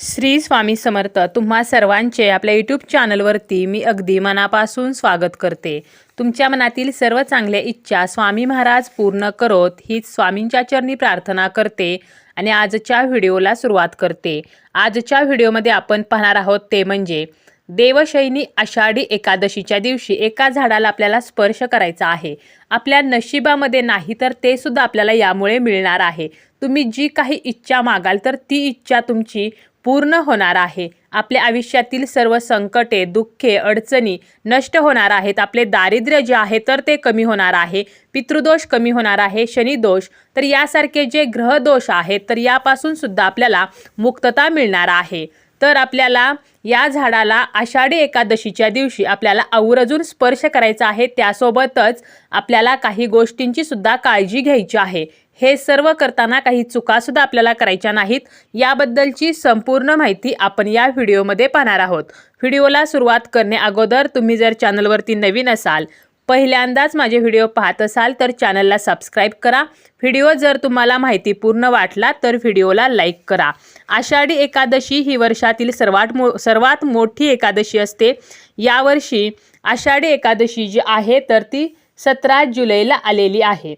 श्री स्वामी समर्थ तुम्हा सर्वांचे आपल्या यूट्यूब चॅनलवरती मी अगदी मनापासून स्वागत करते. तुमच्या मनातील सर्व चांगल्या इच्छा स्वामी महाराज पूर्ण करोत हीच स्वामींच्या चरणी प्रार्थना करते आणि आजच्या व्हिडिओला सुरुवात करते. आजच्या व्हिडिओमध्ये आपण पाहणार आहोत ते म्हणजे देवशैनी आषाढी एकादशीच्या दिवशी एका झाडाला आपल्याला स्पर्श करायचा आहे. आपल्या नशिबामध्ये नाही तर ते सुद्धा आपल्याला यामुळे मिळणार आहे. तुम्ही जी काही इच्छा मागाल तर ती इच्छा तुमची पूर्ण होणार आहे. आपल्या आयुष्यातील सर्व संकटे दुःखे अडचणी नष्ट होणार आहेत. आपले दारिद्र्य जे आहे तर ते कमी होणार आहे. पितृदोष कमी होणार आहे शनिदोष तर यासारखे जे ग्रहदोष आहेत तर यापासून सुद्धा आपल्याला मुक्तता मिळणार आहे. तर आपल्याला या झाडाला आषाढी एकादशीच्या दिवशी आपल्याला आवर्जून स्पर्श करायचा आहे. त्यासोबतच आपल्याला काही गोष्टींची सुद्धा काळजी घ्यायची आहे. हे सर्व करताना काही चुकासुद्धा आपल्याला करायच्या नाहीत. याबद्दलची संपूर्ण माहिती आपण या व्हिडिओमध्ये पाहणार आहोत. व्हिडिओला सुरुवात करणे अगोदर तुम्ही जर चॅनलवरती नवीन असाल पहिल्यांदाच माझे व्हिडिओ पाहत असाल तर चॅनलला सबस्क्राईब करा. व्हिडिओ जर तुम्हाला माहिती पूर्ण वाटला तर व्हिडिओला लाईक करा. आषाढी एकादशी ही वर्षातील सर्वात मो सर्वात मोठी एकादशी असते. यावर्षी आषाढी एकादशी जी आहे तर ती सतरा जुलैला आलेली आहे.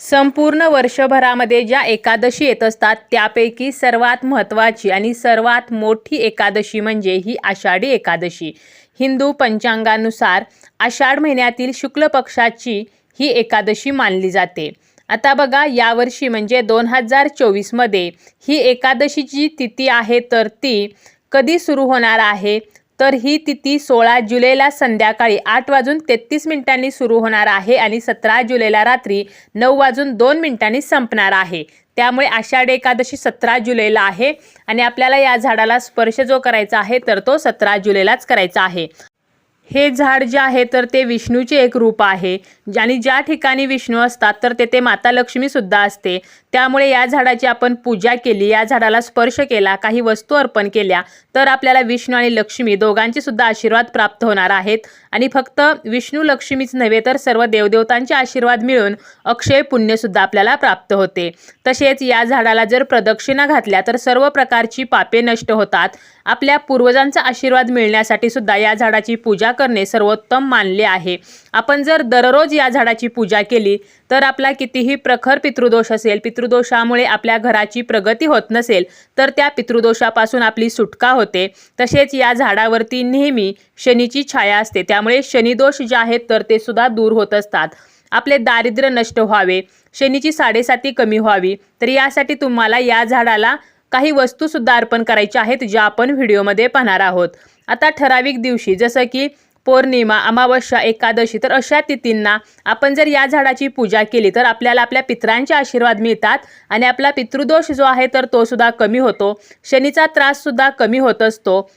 संपूर्ण वर्षभरामध्ये ज्या एकादशी येत असतात त्यापैकी सर्वात महत्त्वाची आणि सर्वात मोठी एकादशी म्हणजे ही आषाढी एकादशी. हिंदू पंचांगानुसार आषाढ महिन्यातील शुक्ल पक्षाची ही एकादशी मानली जाते. आता बघा यावर्षी म्हणजे दोन हजार चोवीसमध्ये ही एकादशीची तिथी आहे तर ती कधी सुरू होणार आहे? तर ही तिथी सोळा जुलैला संध्याकाळी आठ वाजून तेहतीस मिनिटांनी सुरू होणार आहे आणि सतरा जुलैला रात्री नऊ वाजून दोन मिनिटांनी संपणार आहे. त्यामुळे आषाढ एकादशी सतरा जुलैला आहे आणि आपल्याला या झाडाला स्पर्श जो करायचा आहे तर तो सतरा जुलैलाच करायचा आहे. हे झाड जे आहे तर ते विष्णूचे एक रूप आहे. आणि ज्या ठिकाणी विष्णू असतात तर तेथे माता लक्ष्मी सुद्धा असते. त्यामुळे या झाडाची आपण पूजा केली या झाडाला स्पर्श केला काही वस्तू अर्पण केल्या तर आपल्याला विष्णू आणि लक्ष्मी दोघांचे सुद्धा आशीर्वाद प्राप्त होणार आहेत. आणि फक्त विष्णू लक्ष्मीच नव्हे तर सर्व देवदेवतांचे आशीर्वाद मिळून अक्षय पुण्यसुद्धा आपल्याला प्राप्त होते. तसेच या झाडाला जर प्रदक्षिणा घातल्या तर सर्व प्रकारची पापे नष्ट होतात. आपल्या पूर्वजांचा आशीर्वाद मिळण्यासाठी सुद्धा या झाडाची पूजा करणे सर्वोत्तम मानले आहे. आपण जर दररोज या झाडाची पूजा केली तर आपला कितीही प्रखर पितृदोष असेल पितृदोषामुळे आपल्या घराची प्रगती होत नसेल तर त्या पितृदोषापासून आपली सुटका होते. तसेच या झाडावरती नेहमी शनीची छाया असते. त्या त्यामुळे शनिदोष जे आहेत तर ते सुद्धा दूर होत असतात. आपले दारिद्र्य नष्ट व्हावे शनीची साडेसाती कमी व्हावी तर यासाठी तुम्हाला या झाडाला काही वस्तूसुद्धा अर्पण करायच्या आहेत ज्या आपण व्हिडिओमध्ये पाहणार आहोत. आता ठराविक दिवशी जसं की पौर्णिमा अमावस्या एकादशी तर अशा तिथींना आपण जर या झाडाची पूजा केली तर आपल्याला आपल्या पित्रांचे आशीर्वाद मिळतात आणि आपला पितृदोष जो आहे तर तो सुद्धा कमी होतो. शनीचा त्राससुद्धा कमी होत असतो.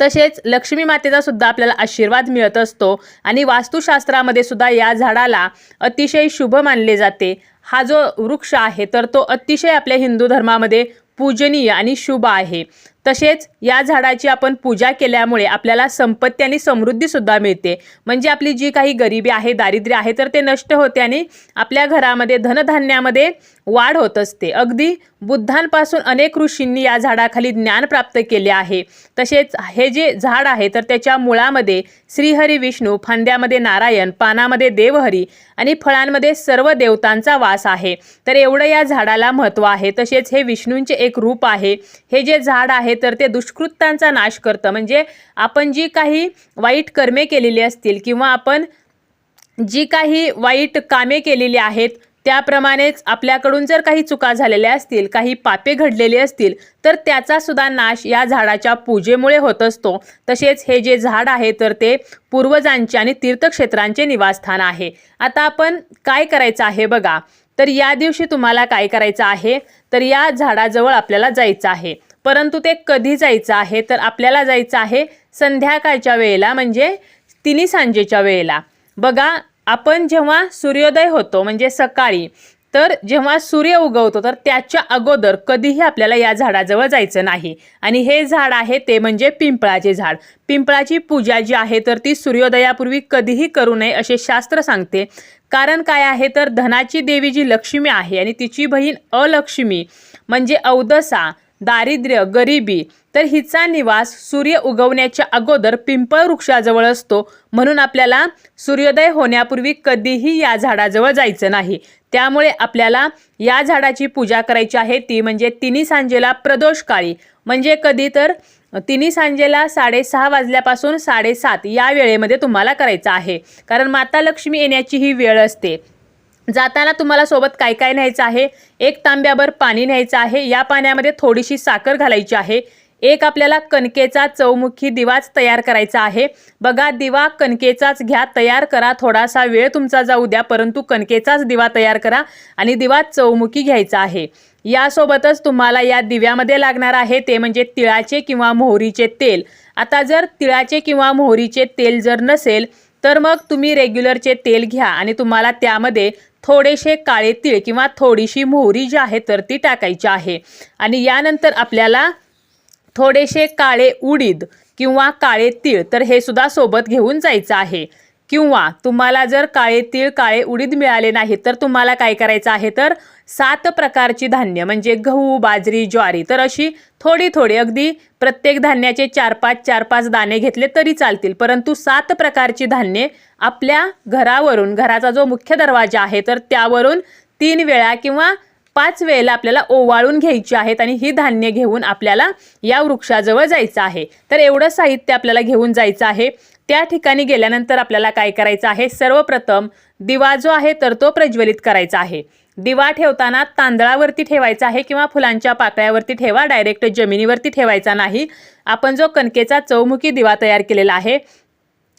तसेच लक्ष्मी मातेचा सुद्धा आपल्याला आशीर्वाद मिळत असतो आणि वास्तुशास्त्रामध्ये सुद्धा या झाडाला अतिशय शुभ मानले जाते. हा जो वृक्ष आहे तर तो अतिशय आपल्या हिंदू धर्मामध्ये पूजनीय आणि शुभ आहे. तसेच या झाडाची आपण पूजा केल्यामुळे आपल्याला संपत्ती आणि समृद्धीसुद्धा मिळते. म्हणजे आपली जी काही गरिबी आहे दारिद्र्य आहे तर ते नष्ट होते आणि आपल्या घरामध्ये धनधान्यामध्ये वाढ होत असते. अगदी बुद्धांपासून अनेक ऋषींनी या झाडाखाली ज्ञान प्राप्त केले आहे. तसेच हे जे झाड आहे तर त्याच्या मुळामध्ये श्रीहरी विष्णू फांद्यामध्ये नारायण पानामध्ये देवहरी आणि फळांमध्ये सर्व देवतांचा वास आहे. तर एवढं या झाडाला महत्त्व आहे. तसेच हे विष्णूंचे एक रूप आहे. हे जे झाड आहे तर ते दुष्कृत्यांचा नाश करतं. म्हणजे आपण जी काही वाईट कर्मे केलेली असतील किंवा आपण जी काही वाईट कामे केलेली आहेत त्याप्रमाणेच आपल्याकडून जर काही चुका झालेल्या असतील काही पापे घडलेली असतील तर त्याचा सुद्धा नाश या झाडाच्या पूजेमुळे होत असतो. तसेच हे जे झाड आहे तर ते पूर्वजांचे आणि तीर्थक्षेत्रांचे निवासस्थान आहे. आता आपण काय करायचं आहे बघा. तर या दिवशी तुम्हाला काय करायचं आहे? तर या झाडाजवळ आपल्याला जायचं आहे. परंतु ते कधी जायचं आहे? तर आपल्याला जायचं आहे संध्याकाळच्या वेळेला म्हणजे तिन्ही सांजेच्या वेळेला. बघा आपण जेव्हा सूर्योदय होतो म्हणजे सकाळी तर जेव्हा सूर्य उगवतो तर त्याच्या अगोदर कधीही आपल्याला या झाडाजवळ जायचं नाही. आणि हे झाड आहे ते म्हणजे पिंपळाचे झाड. पिंपळाची पूजा जी आहे तर ती सूर्योदयापूर्वी कधीही करू नये असे शास्त्र सांगते. कारण काय आहे तर धनाची देवी जी लक्ष्मी आहे आणि तिची बहीण अलक्ष्मी म्हणजे अवदसा दारिद्र्य गरिबी तर हिचा निवास सूर्य उगवण्याच्या अगोदर पिंपळ वृक्षाजवळ असतो. म्हणून आपल्याला सूर्योदय होण्यापूर्वी कधीही या झाडाजवळ जायचं नाही. त्यामुळे आपल्याला या झाडाची पूजा करायची आहे. ती म्हणजे तिन्ही सांजेला प्रदोष काळी. म्हणजे कधी तर तिन्ही सांजेला साडेसहा वाजल्यापासून साडेसात या वेळेमध्ये तुम्हाला करायचं आहे. कारण माता लक्ष्मी येण्याची ही वेळ असते. जाताना तुम्हाला सोबत काय काय न्यायचं आहे? एक तांब्याभर पाणी न्यायचं आहे. या पाण्यामध्ये थोडीशी साखर घालायची आहे. एक आपल्याला कणकेचा चौमुखी दिवाच तयार करायचा आहे. बघा दिवा कणकेचाच घ्या. तयार करा. थोडासा वेळ तुमचा जाऊ द्या परंतु कणकेचाच दिवा तयार करा आणि दिवा चौमुखी घ्यायचा आहे. यासोबतच तुम्हाला या दिव्यामध्ये लागणार आहे ते म्हणजे तिळाचे किंवा मोहरीचे तेल. आता जर तिळाचे किंवा मोहरीचे तेल जर नसेल तर मग तुम्ही रेग्युलरचे तेल घ्या आणि तुम्हाला त्यामध्ये थोडेसे काळे तीळ किंवा थोडीशी मोहरी जी आहे तर ती टाकायची आहे. आणि यानंतर आपल्याला थोडेसे काळे उडीद किंवा काळे तीळ तर हे सुद्धा सोबत घेऊन जायचं आहे. किंवा तुम्हाला जर काळे तीळ काळे उडीद मिळाले नाही तर तुम्हाला काय करायचं आहे? तर सात प्रकारची धान्य म्हणजे गहू बाजरी ज्वारी तर अशी थोडी थोडी अगदी प्रत्येक धान्याचे चार पाच चार पाच दाणे घेतले तरी चालतील. परंतु सात प्रकारची धान्ये आपल्या घरावरून घराचा जो मुख्य दरवाजा आहे तर त्यावरून तीन वेळा किंवा पाच वेळेला आपल्याला ओवाळून घ्यायची आहेत आणि ही धान्य घेऊन आपल्याला या वृक्षाजवळ जायचं आहे. तर एवढं साहित्य आपल्याला घेऊन जायचं आहे. त्या ठिकाणी गेल्यानंतर आपल्याला काय करायचं आहे? सर्वप्रथम दिवा जो आहे तर तो प्रज्वलित करायचा आहे. दिवा ठेवताना तांदळावरती ठेवायचा आहे किंवा फुलांच्या पाकळ्यावरती ठेवा डायरेक्ट जमिनीवरती ठेवायचा नाही. आपण जो कणकेचा चौमुखी दिवा तयार केलेला आहे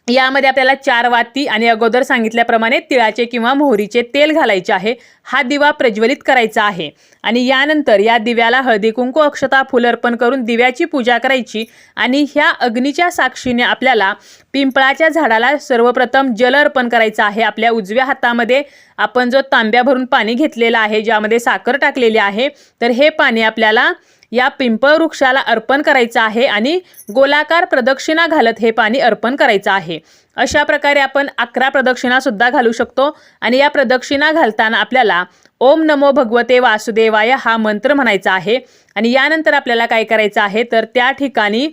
यामध्ये आपल्याला चार वाती आणि अगोदर सांगितल्याप्रमाणे तिळाचे किंवा मोहरीचे तेल घालायचे आहे. हा दिवा प्रज्वलित करायचा आहे. आणि यानंतर या दिव्याला हळदी कुंकू अक्षता फुल अर्पण करून दिव्याची पूजा करायची. आणि ह्या अग्नीच्या साक्षीने आपल्याला पिंपळाच्या झाडाला सर्वप्रथम जल अर्पण करायचं आहे. आपल्या उजव्या हातामध्ये आपण जो तांब्या भरून पाणी घेतलेलं आहे ज्यामध्ये साखर टाकलेली आहे तर हे पाणी आपल्याला या पिंपळ वृक्षाला अर्पण करायचं आहे आणि गोलाकार प्रदक्षिणा घालत हे पाणी अर्पण करायचं आहे. अशा प्रकारे आपण अकरा प्रदक्षिणा सुद्धा घालू शकतो आणि या प्रदक्षिणा घालताना आपल्याला ओम नमो भगवते वासुदेवाय हा मंत्र म्हणायचा आहे. आणि यानंतर आपल्याला काय करायचं आहे? तर त्या ठिकाणी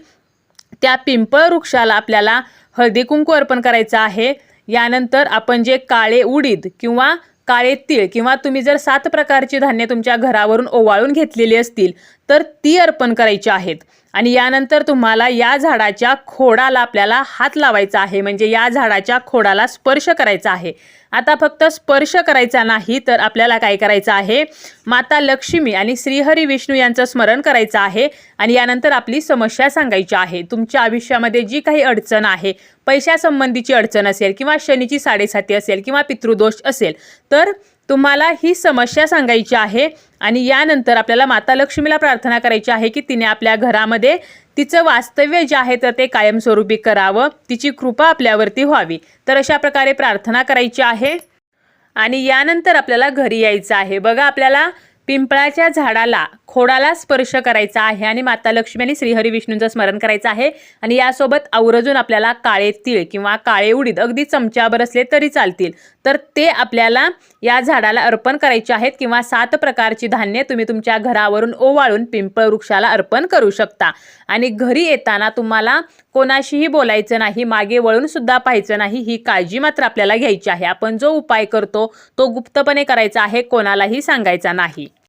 त्या पिंपळ वृक्षाला आपल्याला हळदी कुंकू अर्पण करायचं आहे. यानंतर आपण जे काळे उडीद किंवा काळे तीळ किंवा तुम्ही जर सात प्रकारची धान्य तुमच्या घरावरून ओवाळून घेतलेली असतील तर ती अर्पण करायची आहेत. आणि यानंतर तुम्हाला या झाडाच्या खोडाला आपल्याला हात लावायचा आहे. म्हणजे या झाडाच्या खोडाला स्पर्श करायचा आहे. आता फक्त स्पर्श करायचा नाही तर आपल्याला काय करायचं आहे? माता लक्ष्मी आणि श्रीहरी विष्णू यांचं स्मरण करायचं आहे आणि यानंतर आपली समस्या सांगायची आहे. तुमच्या आयुष्यामध्ये जी काही अडचण आहे पैशासंबंधीची अडचण असेल किंवा शनीची साडेसाती असेल किंवा पितृदोष असेल तर तुम्हाला ही समस्या सांगायची आहे आणि यानंतर आपल्याला माता लक्ष्मीला प्रार्थना करायची आहे की तिने आपल्या घरामध्ये तिचं वास्तव्य जे आहे तर ते कायमस्वरूपी करावं तिची कृपा आपल्यावरती व्हावी. तर अशा प्रकारे प्रार्थना करायची आहे. आणि यानंतर आपल्याला घरी यायचं आहे. बघा आपल्याला पिंपळाच्या झाडाला खोडाला स्पर्श करायचा आहे आणि माता लक्ष्मी आणि श्रीहरी विष्णूंचं स्मरण करायचं आहे. आणि यासोबत आवर्जून आपल्याला काळे तीळ किंवा काळे उडीद अगदी चमच्यावर असले तरी चालतील. तर ते आपल्याला या झाडाला अर्पण करायचे आहेत किंवा सात प्रकारची धान्य तुम्ही तुमच्या घरावरून ओवाळून पिंपळ वृक्षाला अर्पण करू शकता. आणि घरी येताना तुम्हाला कोणाशीही बोलायचं नाही मागे वळून सुद्धा पाहायचं नाही ही काळजी मात्र आपल्याला घ्यायची आहे. आपण जो उपाय करतो तो गुप्तपणे करायचा आहे कोणालाही सांगायचा नाही.